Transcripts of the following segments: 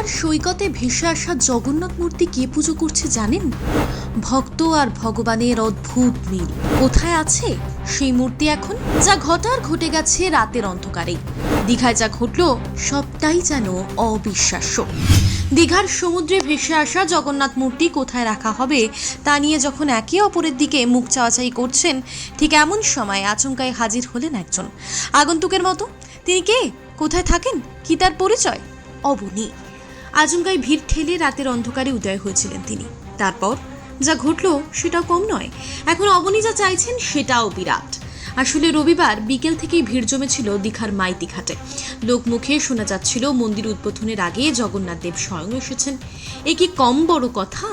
দীঘার সৈকতে ভেসে আসা জগন্নাথ মূর্তি কে পুজো করছে জানেন? ভক্ত আর ভগবানের অদ্ভুত মিল। কোথায় আছে সেই মূর্তি এখন? যা ঘটার ঘটে গেছে রাতের অন্ধকারে। দীঘায় যা ঘটল সবটাই যেন অবিশ্বাস্য। দীঘার সমুদ্রে ভেসে আসা জগন্নাথ মূর্তি কোথায় রাখা হবে তা নিয়ে যখন একে অপরের দিকে মুখ চাওয়াচাই করছেন, ঠিক এমন সময় আচমকায় হাজির হলেন একজন। আগন্তুকের মতো। তিনি কে? কোথায় থাকেন? কি তার পরিচয়? অবনী। আচমকাই ভিড় ঠেলে রাতের অন্ধকারে উদয় হয়েছিলেন তিনি। তারপর যা ঘটলো সেটাও কম নয়। এখন অবনী যা চাইছেন সেটাও বিরাট। আসলে রবিবার বিকেল থেকেই ভিড় জমেছিল দীঘার মাইতি ঘাটে। লোকমুখে শোনা যাচ্ছিল মন্দির উদ্বোধনের আগে জগন্নাথ দেব স্বয়ং এসেছেন। এ কি কম বড় কথা?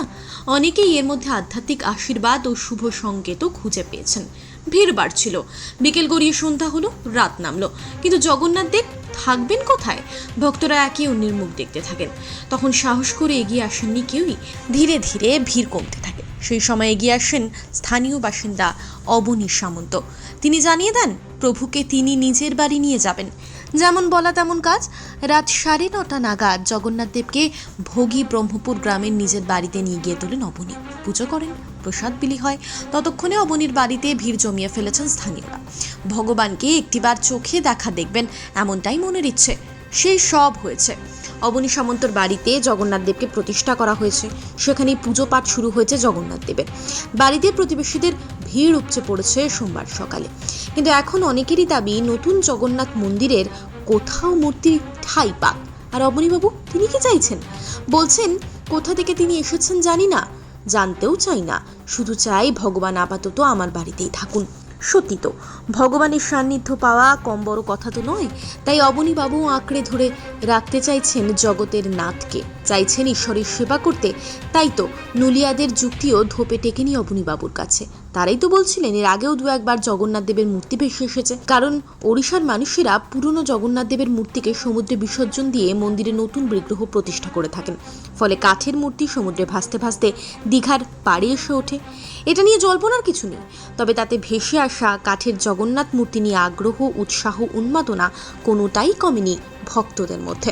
অনেকেই এর মধ্যে আধ্যাত্মিক আশীর্বাদ ও শুভ সংকেতও খুঁজে পেয়েছেন। ভিড় বাড়ছিল। বিকেল গড়িয়ে সন্ধ্যা হলো, রাত নামলো। কিন্তু জগন্নাথ দেব থাকবেন কোথায়? ভক্তরা একই অন্যের মুখ দেখতে থাকেন। তখন সাহস করে এগিয়ে আসেননি কেউই। ধীরে ধীরে ভিড় কমতে থাকে। সেই সময় এগিয়ে আসেন স্থানীয় বাসিন্দা অবনী সামন্ত। তিনি জানিয়ে দেন, প্রভুকে তিনি নিজের বাড়ি নিয়ে যাবেন। যেমন বলা তেমন কাজ। রাত সাড়ে নটা নাগাদ জগন্নাথ দেবকে ভোগী ব্রহ্মপুর গ্রামের নিজের বাড়িতে নিয়ে গিয়ে তোলেন অবনী। পুজো করেন, প্রসাদ বিলি হয়। ততক্ষণে অবনীর বাড়িতে ভিড় জমিয়ে ফেলেছেন স্থানীয়রা। ভগবানকে একটিবার চোখে দেখা দেখবেন, এমনটাই মনের ইচ্ছে। সেই সব হয়েছে। অবনী সামন্তর বাড়িতে জগন্নাথ দেবকে প্রতিষ্ঠা করা হয়েছে। সেখানেই পুজো পাঠ শুরু হয়েছে জগন্নাথ দেবের। বাড়িতে প্রতিবেশীদের ভিড় উপচে পড়েছে সোমবার সকালে। কিন্তু এখন অনেকেরই দাবি, নতুন জগন্নাথ মন্দিরের কোথাও মূর্তি ঠাই পাক। আর অবনীবাবু, তিনি কি চাইছেন? বলছেন, কোথা থেকে তিনি এসেছেন জানি না। জানতেও চাই না। শুধু চাই ভগবান আপাতত আমার বাড়িতেই থাকুন। সত্যি তো, ভগবানের সান্নিধ্য পাওয়া কম বড় কথা তো নয়। তাই অবনীবাবু আঁকড়ে ধরে রাখতে চাইছেন জগতের নাথকে। চাইছেন ঈশ্বরের সেবা করতে। তাই তো নুলিয়াদের যুক্তিও ধোপে টেকেনি অবনীবাবুর কাছে। তারাই তো বলছিলেন, এর আগেও দু একবার জগন্নাথ দেবের মূর্তি ভেসে এসেছে। কারণ ওড়িশার মানুষেরা পুরনো জগন্নাথ দেবের মূর্তিকে সমুদ্রে বিসর্জন দিয়ে মন্দিরে নতুন বিগ্রহ প্রতিষ্ঠা করে থাকেন। ফলে কাঠের মূর্তি সমুদ্রে ভাসতে ভাসতে দীঘার পাড়ে এসে ওঠে। এটা নিয়ে জল্পনার কিছু নেই, তবে তাতে ভেসে আসা কাঠের জগন্নাথ মূর্তি নিয়ে আগ্রহ, উৎসাহ, উন্মাদনা কোনোটাই কমেনি ভক্তদের মধ্যে।